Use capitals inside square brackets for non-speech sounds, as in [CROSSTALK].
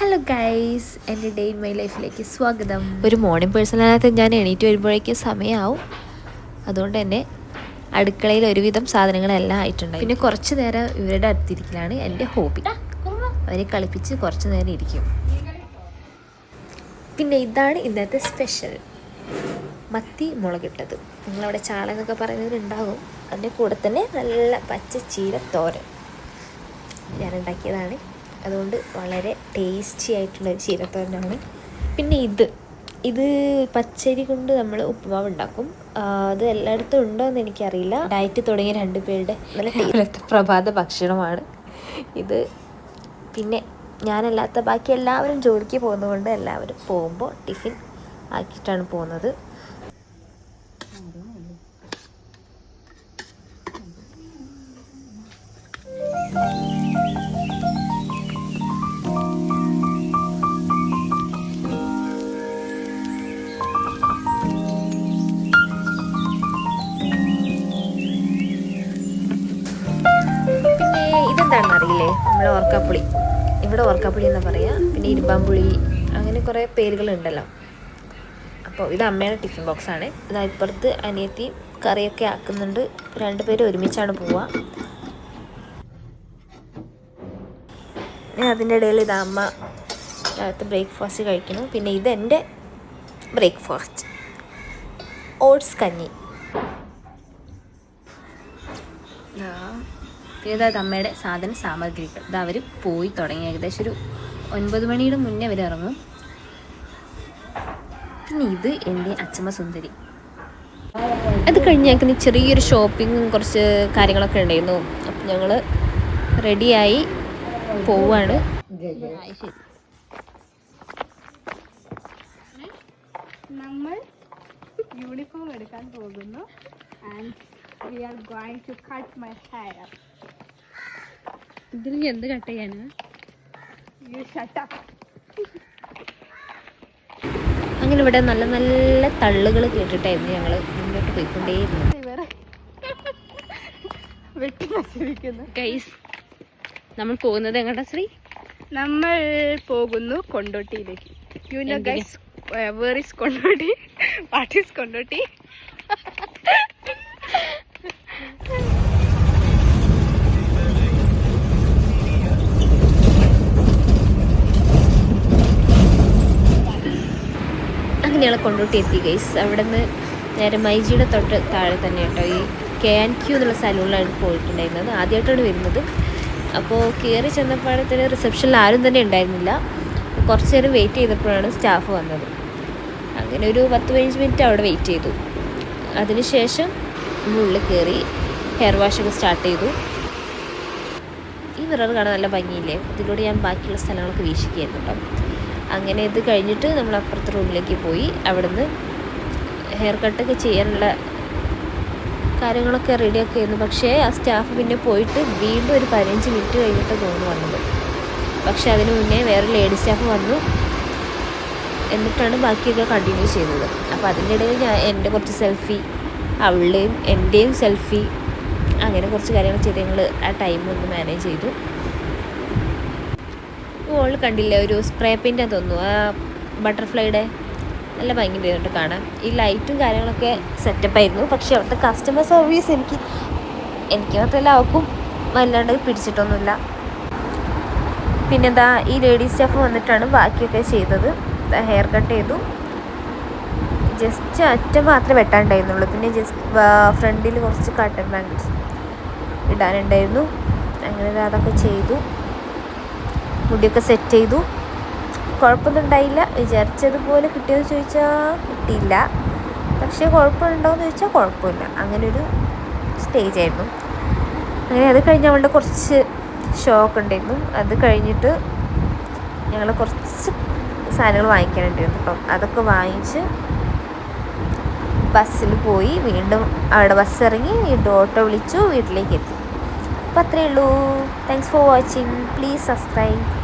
Hello guys എന്റെ day in my ലൈഫിലേക്ക് സ്വാഗതം. ഒരു മോർണിംഗ് പേഴ്സണലിനകത്ത് ഞാൻ എണീറ്റ് വരുമ്പോഴേക്കും സമയമാവും അതുകൊണ്ട് തന്നെ അടുക്കളയിൽ ഒരുവിധം സാധനങ്ങളെല്ലാം ആയിട്ടുണ്ട് പിന്നെ കുറച്ച് നേരം ഇവരുടെ അടുത്തിരിക്കലാണ് എന്റെ ഹോബി അവരെ കളിപ്പിച്ച് കുറച്ച് നേരം ഇരിക്കും. പിന്നെ ഇതാണ് ഇന്നത്തെ സ്പെഷ്യൽ മത്തി മുളകിട്ടത്. നിങ്ങളവിടെ ചാള എന്നൊക്കെ പറയുന്നവരുണ്ടാകും അതിന്റെ കൂടെ തന്നെ നല്ല പച്ച ചീര തോരൻ ഞാൻ ഉണ്ടാക്കിയതാണ്. അതുകൊണ്ട് വളരെ ടേസ്റ്റി ആയിട്ടുള്ള ഒരു ചീരത്തോരനാണ്. പിന്നെ ഇത്. ഇത് പച്ചരി കൊണ്ട് നമ്മൾ ഉപ്പുമാവ് ഉണ്ടാക്കും അത് എല്ലായിടത്തും ഉണ്ടോ എന്ന് എനിക്കറിയില്ല. ഡയറ്റ് തുടങ്ങിയ രണ്ട് പേരുടെ നല്ല പ്രഭാത ഭക്ഷണമാണ് ഇത്. പിന്നെ ഞാനല്ലാത്ത ബാക്കി എല്ലാവരും ജോലിക്ക് പോകുന്നതുകൊണ്ട് എല്ലാവരും പോകുമ്പോൾ ടിഫിൻ ആക്കിയിട്ടാണ് പോകുന്നത്. പിന്നെ ഇതെന്താണെന്ന് അറിയില്ലേ നമ്മൾ ഓർക്കാപ്പുളി. ഇവിടെ ഓർക്കാപ്പുളി എന്ന് പറയാ? പിന്നെ ഇരുമ്പാമ്പുളി അങ്ങനെ കുറേ പേരുകളുണ്ടല്ലോ. അപ്പോൾ ഇത് അമ്മയുടെ ടിഫിൻ ബോക്സ് ആണ് ഇതാ ഇപ്പുറത്ത് അനിയത്തി കറിയൊക്കെ ആക്കുന്നുണ്ട്. രണ്ടുപേരും ഒരുമിച്ചാണ് പോവുക അതിന്റെ ഇടയിൽ ഇത് അമ്മ രാവിലത്തെ ബ്രേക്ക്ഫാസ്റ്റ് കഴിക്കുന്നു. പിന്നെ ഇതെന്റെ ബ്രേക്ക്ഫാസ്റ്റ്. ഓട്സ് കഞ്ഞി. പിന്നെ ഇതാ അമ്മയുടെ സാധന സാമഗ്രികൾ. ഇത് അവർ പോയി തുടങ്ങി. ഏകദേശം ഒരു ഒൻപത് മണിയുടെ മുന്നേ അവർ ഇറങ്ങും. പിന്നെ ഇത് എന്റെ അച്ചമ്മ സുന്ദരി. അത് കഴിഞ്ഞ് ഞങ്ങൾക്ക് ചെറിയൊരു ഷോപ്പിങ്ങും കുറച്ച് കാര്യങ്ങളൊക്കെ ഉണ്ടായിരുന്നു. അപ്പം ഞങ്ങൾ റെഡിയായി പോവാണ്. നമ്മൾ യൂണിഫോം എടുക്കാൻ പോകുന്നു. And we are going to cut my hair ഇതിൽ എന്ത് കട്ട് ചെയ്യാനാ? യു ഷട്ട് അപ്പ് അങ്ങനെ ഇവിടെ നല്ല നല്ല തള്ളുകൾ കേട്ടിട്ടായിരുന്നു ഞങ്ങൾ മുന്നോട്ട് പോയിക്കൊണ്ടേയിരുന്നു. ഗൈസ് നമ്മൾ പോകുന്നത് എങ്ങോട്ടാ ശ്രീ? നമ്മൾ പോകുന്നു കൊണ്ടോട്ടിയിലേക്ക്. You know? Guys where is Kondotty? What is Kondotty? [LAUGHS] അങ്ങനെ കൊണ്ടോട്ട് എത്തി ഗൈസ് അവിടെ നിന്ന് നേരെ മൈജിയുടെ തൊട്ട് താഴെ തന്നെ കേട്ടോ ഈ കെ ആൻഡ് ക്യൂ എന്നുള്ള സലൂണിലാണ് പോയിട്ടുണ്ടായിരുന്നത്. ആദ്യമായിട്ടാണ് വരുന്നത്. അപ്പോൾ കയറി ചെന്നപ്പോഴത്തേന് റിസപ്ഷനിൽ ആരും തന്നെ ഉണ്ടായിരുന്നില്ല. കുറച്ച് നേരം വെയിറ്റ് ചെയ്തപ്പോഴാണ് സ്റ്റാഫ് വന്നത്. അങ്ങനെ ഒരു പത്ത് പതിനഞ്ച് മിനിറ്റ് അവിടെ വെയിറ്റ് ചെയ്തു. അതിനുശേഷം ഉള്ളിൽ കയറി ഹെയർ വാഷൊക്കെ സ്റ്റാർട്ട് ചെയ്തു. ഈ മിറർ കാണാൻ നല്ല ഭംഗിയില്ലേ? ഇതിലൂടെ ഞാൻ ബാക്കിയുള്ള സ്ഥലങ്ങളൊക്കെ വീക്ഷിക്കുകയായിരുന്നു കേട്ടോ അങ്ങനെ ഇത് കഴിഞ്ഞിട്ട് നമ്മൾ അപ്പുറത്തെ റൂമിലേക്ക് പോയി. അവിടുന്ന് ഹെയർ കട്ടൊക്കെ ചെയ്യാനുള്ള കാര്യങ്ങളൊക്കെ റെഡിയൊക്കെ ആയിരുന്നു. പക്ഷേ ആ സ്റ്റാഫ് പിന്നെ പോയിട്ട് വീണ്ടും ഒരു പതിനഞ്ച് മിനിറ്റ് കഴിഞ്ഞിട്ട് തോന്നുന്നു വന്നത്. പക്ഷേ അതിന് മുന്നേ വേറെ ലേഡി സ്റ്റാഫ് വന്നു. എന്നിട്ടാണ് ബാക്കിയൊക്കെ കണ്ടിന്യൂ ചെയ്തത് അപ്പോൾ അതിന്റെ ഇടയിൽ ഞാൻ എന്റെ കുറച്ച് സെൽഫി അവളുടെയും എന്റെയും സെൽഫി അങ്ങനെ കുറച്ച് കാര്യങ്ങൾ ചെയ്ത് ഞങ്ങൾ ആ ടൈം ഒന്ന് മാനേജ് ചെയ്തു. ഓൾ കണ്ടില്ലേ ഒരു സ്പ്രേ പെയിന്റ് തോന്നുന്നു ആ ബട്ടർഫ്ലൈയുടെ നല്ല ഭംഗിയുണ്ടായിരുന്നു കാണാൻ. ഈ ലൈറ്റും കാര്യങ്ങളൊക്കെ സെറ്റപ്പ് ആയിരുന്നു. പക്ഷേ അവിടുത്തെ കസ്റ്റമർ സർവീസ് എനിക്ക് എനിക്ക് മാത്രമല്ല അവർക്കും വല്ലാണ്ട് പിടിച്ചിട്ടൊന്നുമില്ല. പിന്നെന്താ ഈ ലേഡീസ് സ്റ്റാഫ് വന്നിട്ടാണ് ബാക്കിയൊക്കെ ചെയ്തത്. ഹെയർ കട്ട് ചെയ്തു. ജസ്റ്റ് അറ്റം മാത്രമേ വെട്ടാണ്ടായിരുന്നുള്ളൂ. പിന്നെ ജസ്റ്റ് ഫ്രണ്ടിൽ കുറച്ച് കട്ടൻ ബാങ്കിൾസ് ഇടാനുണ്ടായിരുന്നു. അങ്ങനെ അതൊക്കെ ചെയ്തു. മുടിയൊക്കെ സെറ്റ് ചെയ്തു. കുഴപ്പമൊന്നും ഉണ്ടായില്ല വിചാരിച്ചതുപോലെ കിട്ടിയെന്ന് ചോദിച്ചാൽ കിട്ടിയില്ല. പക്ഷേ കുഴപ്പമുണ്ടോയെന്ന് ചോദിച്ചാൽ കുഴപ്പമില്ല. അങ്ങനെ ഒരു സ്റ്റേജ് ആയിരുന്നു. അങ്ങനെ അത് കഴിഞ്ഞ് അവളുടെ കുറച്ച് ഷോക്ക് ഉണ്ടായിരുന്നു. അത് കഴിഞ്ഞിട്ട് ഞങ്ങൾ കുറച്ച് സാധനങ്ങൾ വാങ്ങിക്കാനുണ്ടായിരുന്നു കേട്ടോ. അതൊക്കെ വാങ്ങിച്ച് ബസ്സിൽ പോയി വീണ്ടും അവിടെ ബസ് ഇറങ്ങി വീണ്ടും ഓട്ടോ വിളിച്ചു വീട്ടിലേക്ക് എത്തി. അപ്പോൾ അത്രയേ ഉള്ളൂ. Thanks for watching please subscribe